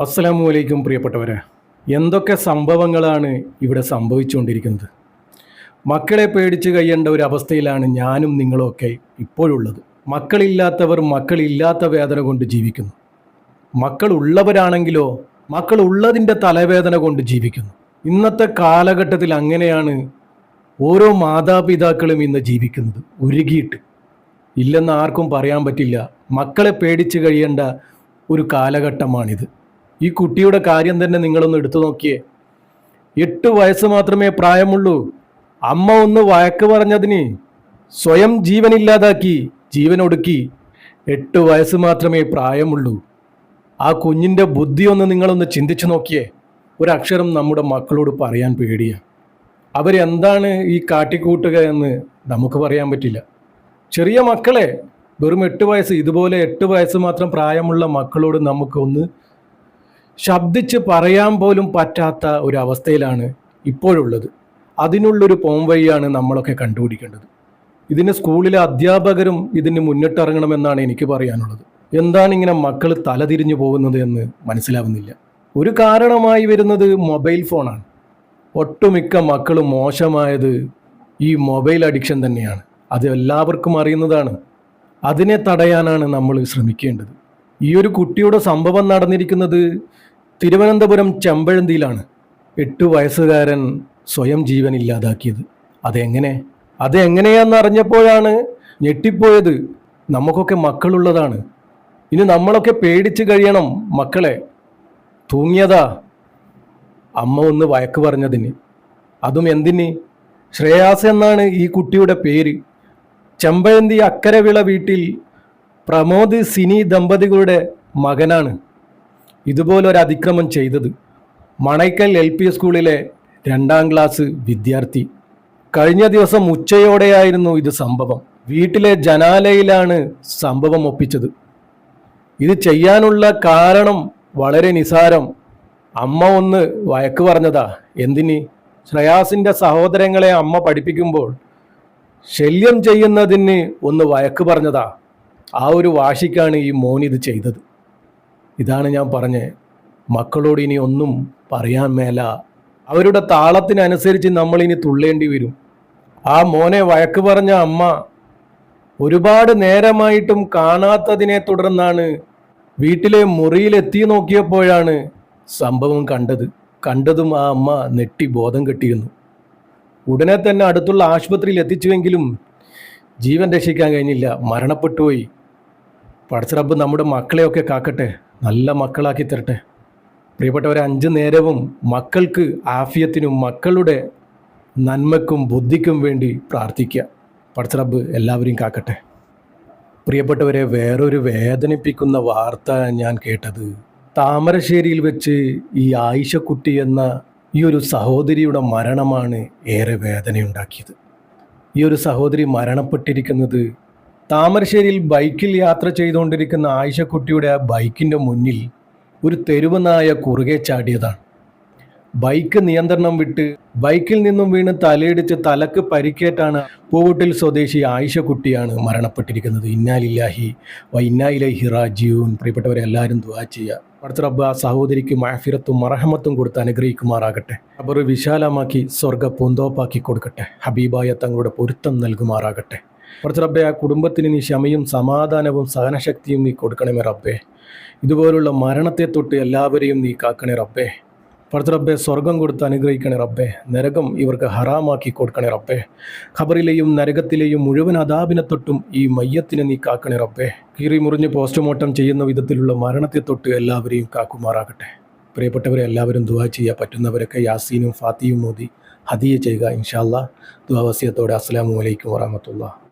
അസ്സലാമു അലൈക്കും പ്രിയപ്പെട്ടവരെ. എന്തൊക്കെ സംഭവങ്ങളാണ് ഇവിടെ സംഭവിച്ചുകൊണ്ടിരിക്കുന്നത്? മക്കളെ പേടിച്ച് കഴിയേണ്ട ഒരു അവസ്ഥയിലാണ് ഞാനും നിങ്ങളുമൊക്കെ ഇപ്പോഴുള്ളത്. മക്കളില്ലാത്തവർ മക്കളില്ലാത്ത വേദന കൊണ്ട് ജീവിക്കുന്നു. മക്കളുള്ളവരാണെങ്കിലോ മക്കളുള്ളതിന്റെ തലവേദന കൊണ്ട് ജീവിക്കുന്നു. ഇന്നത്തെ കാലഘട്ടത്തിൽ അങ്ങനെയാണ് ഓരോ മാതാപിതാക്കളും ഇന്ന് ജീവിക്കുന്നത്. ഉരുകിയിട്ട് ഇല്ലെന്ന് ആർക്കും പറയാൻ പറ്റില്ല. മക്കളെ പേടിച്ച് കഴിയേണ്ട ഒരു കാലഘട്ടമാണിത്. ഈ കുട്ടിയുടെ കാര്യം തന്നെ നിങ്ങളൊന്ന് എടുത്തു നോക്കിയേ. എട്ട് വയസ്സ് മാത്രമേ പ്രായമുള്ളൂ. അമ്മ ഒന്ന് വഴക്ക് പറഞ്ഞതിന് സ്വയം ജീവനില്ലാതാക്കി ജീവനൊടുക്കി എട്ട് വയസ്സ് മാത്രമേ പ്രായമുള്ളൂ. ആ കുഞ്ഞിന്റെ ബുദ്ധി ഒന്ന് നിങ്ങളൊന്ന് ചിന്തിച്ചു നോക്കിയേ. ഒരക്ഷരം നമ്മുടെ മക്കളോട് പറയാൻ പേടിയാണ് അവരെന്താണ് ഈ കാട്ടിക്കൂട്ടുക എന്ന് നമുക്ക് പറയാൻ പറ്റില്ല. ചെറിയ മക്കളെ വെറും എട്ട് വയസ്സ് ഇതുപോലെ എട്ട് വയസ്സ് മാത്രം പ്രായമുള്ള മക്കളോട് നമുക്കൊന്ന് ശബ്ദിച്ച് പറയാൻ പോലും പറ്റാത്ത ഒരു അവസ്ഥയിലാണ് ഇപ്പോഴുള്ളത്. അതിനുള്ളൊരു പോംവഴിയാണ് നമ്മളൊക്കെ കണ്ടുപിടിക്കേണ്ടത്. ഇതിന് സ്കൂളിലെ അധ്യാപകരും ഇതിന് മുന്നിട്ടിറങ്ങണമെന്നാണ് എനിക്ക് പറയാനുള്ളത്. എന്താണ് ഇങ്ങനെ മക്കൾ തലതിരിഞ്ഞു പോകുന്നത് എന്ന് മനസ്സിലാവുന്നില്ല. ഒരു കാരണമായി വരുന്നത് മൊബൈൽ ഫോണാണ്. ഒട്ടുമിക്ക മക്കളും മോശമായത് ഈ മൊബൈൽ അഡിക്ഷൻ തന്നെയാണ്. അത് എല്ലാവർക്കും അറിയുന്നതാണ്. അതിനെ തടയാനാണ് നമ്മൾ ശ്രമിക്കേണ്ടത്. ഈ ഒരു കുട്ടിയുടെ സംഭവം നടന്നിരിക്കുന്നത് തിരുവനന്തപുരം ചെമ്പഴന്തിയിലാണ്. എട്ട് വയസ്സുകാരൻ സ്വയം ജീവൻ ഇല്ലാതാക്കിയത്. അതെങ്ങനെ? അതെങ്ങനെയാന്ന് അറിഞ്ഞപ്പോഴാണ് ഞെട്ടിപ്പോയത്. നമുക്കൊക്കെ മക്കളുള്ളതാണ്. ഇനി നമ്മളൊക്കെ പേടിച്ച് കഴിയണം മക്കളെ. തൂങ്ങിയതാ. അമ്മ ഒന്ന് വയക്ക് പറഞ്ഞതിന്. അതും എന്തിന്? ശ്രേയാസ് എന്നാണ് ഈ കുട്ടിയുടെ പേര്. ചെമ്പഴന്തി അക്കരവിള വീട്ടിൽ പ്രമോദ് സിനി ദമ്പതികളുടെ മകനാണ്. ഇതുപോലൊരു അതിക്രമം ചെയ്തത്. മണൈക്കൽ എൽ പി സ്കൂളിലെ രണ്ടാം ക്ലാസ് വിദ്യാർത്ഥി. കഴിഞ്ഞ ദിവസം ഉച്ചയോടെയായിരുന്നു ഇത് സംഭവം. വീട്ടിലെ ജനാലയിലാണ് സംഭവം ഒപ്പിച്ചത്. ഇത് ചെയ്യാനുള്ള കാരണം വളരെ നിസാരം. അമ്മ ഒന്ന് വയക്ക് പറഞ്ഞതാ. എന്തിനി? ശ്രേയാസിന്റെ സഹോദരങ്ങളെ അമ്മ പഠിപ്പിക്കുമ്പോൾ ശല്യം ചെയ്യുന്നതിന് ഒന്ന് വയക്ക് പറഞ്ഞതാ. ആ ഒരു വാശിക്കാണ് ഈ മോൻ ഇത് ചെയ്തത്. ഇതാണ് ഞാൻ പറഞ്ഞത് മക്കളോട് ഇനി ഒന്നും പറയാൻ മേല. അവരുടെ താളത്തിനനുസരിച്ച് നമ്മളിനി തുള്ളേണ്ടി വരും. ആ മോനെ വഴക്ക് പറഞ്ഞ അമ്മ ഒരുപാട് നേരമായിട്ടും കാണാത്തതിനെ തുടർന്നാണ് വീട്ടിലെ മുറിയിലെത്തി നോക്കിയപ്പോഴാണ് സംഭവം കണ്ടത്. കണ്ടതും ആ അമ്മ നെട്ടി ബോധം കെട്ടിയിരുന്നു. ഉടനെ തന്നെ അടുത്തുള്ള ആശുപത്രിയിൽ എത്തിച്ചുവെങ്കിലും ജീവൻ രക്ഷിക്കാൻ കഴിഞ്ഞില്ല. മരണപ്പെട്ടുപോയി പടച്ചറബ് നമ്മുടെ മക്കളെയൊക്കെ കാക്കട്ടെ. നല്ല മക്കളാക്കി തരട്ടെ. പ്രിയപ്പെട്ടവരെ അഞ്ച് നേരവും മക്കൾക്ക് ആഫിയത്തിനും മക്കളുടെ നന്മക്കും ബുദ്ധിക്കും വേണ്ടി പ്രാർത്ഥിക്കുക. പടച്ചറബ് എല്ലാവരെയും കാക്കട്ടെ. പ്രിയപ്പെട്ടവരെ വേറൊരു വേദനിപ്പിക്കുന്ന വാർത്ത ഞാൻ കേട്ടത് താമരശ്ശേരിയിൽ വെച്ച് ഈ ആയിഷക്കുട്ടി എന്ന ഈ ഒരു സഹോദരിയുടെ മരണമാണ് ഏറെ വേദനയുണ്ടാക്കിയത്. ഈ ഒരു സഹോദരി മരണപ്പെട്ടിരിക്കുന്നത് താമരശ്ശേരിയിൽ ബൈക്കിൽ യാത്ര ചെയ്തുകൊണ്ടിരിക്കുന്ന ആയിഷക്കുട്ടിയുടെ ബൈക്കിന്റെ മുന്നിൽ ഒരു തെരുവനായ കുറുകെ ചാടിയതാണ്. ബൈക്ക് നിയന്ത്രണം വിട്ട് ബൈക്കിൽ നിന്നും വീണ് തലയിടിച്ച് തലക്ക് പരിക്കേറ്റാണ് പൂവട്ടിൽ സ്വദേശി ആയിഷക്കുട്ടിയാണ് മരണപ്പെട്ടിരിക്കുന്നത്. ഇന്നാലില്ലാഹി വ ഇന്നായിലഹി റാജീവൻ പ്രിയപ്പെട്ടവരെ എല്ലാവരും ദുവാ ചെയ്യുക. അടുത്ത റബ്ബ് ആ സഹോദരിക്ക് മാഫിറത്തും മറഹമത്തും കൊടുത്ത് അനുഗ്രഹിക്കുമാറാകട്ടെ. അബർ വിശാലമാക്കി സ്വർഗ പൂന്തോപ്പാക്കി കൊടുക്കട്ടെ. ഹബീബായ തങ്ങളുടെ പൊരുത്തം നൽകുമാറാകട്ടെ. കുറച്ച് റബ്ബെ ആ കുടുംബത്തിന് നീ ക്ഷമയും സമാധാനവും സഹനശക്തിയും നീ കൊടുക്കണമേ റബ്ബേ. ഇതുപോലുള്ള മരണത്തെ തൊട്ട് എല്ലാവരെയും നീ കാക്കണേ റബ്ബേ. പടുത്ത റബ്ബെ സ്വർഗം കൊടുത്ത് അനുഗ്രഹിക്കണേ റബ്ബെ. നരകം ഇവർക്ക് ഹറാമാക്കി കൊടുക്കണേ റബ്ബെ. ഖബറിലെയും നരകത്തിലെയും മുഴുവൻ അതാപിനെ തൊട്ടും ഈ മയ്യത്തിനെ നീ കാക്കണേ റബ്ബെ. കീറി മുറിഞ്ഞ് പോസ്റ്റ്മോർട്ടം ചെയ്യുന്ന വിധത്തിലുള്ള മരണത്തെ തൊട്ട് എല്ലാവരെയും കാക്കുമാറാകട്ടെ. പ്രിയപ്പെട്ടവരെ എല്ലാവരും ദുവാ ചെയ്യാൻ പറ്റുന്നവരൊക്കെ യാസീനും ഫാത്തിയും മോദി ഹദിയ ചെയ്യുക ഇൻഷാല്ല ദുവാവസ്യത്തോടെ അസ്സാം വലൈക്കും വറഹമത്തുള്ള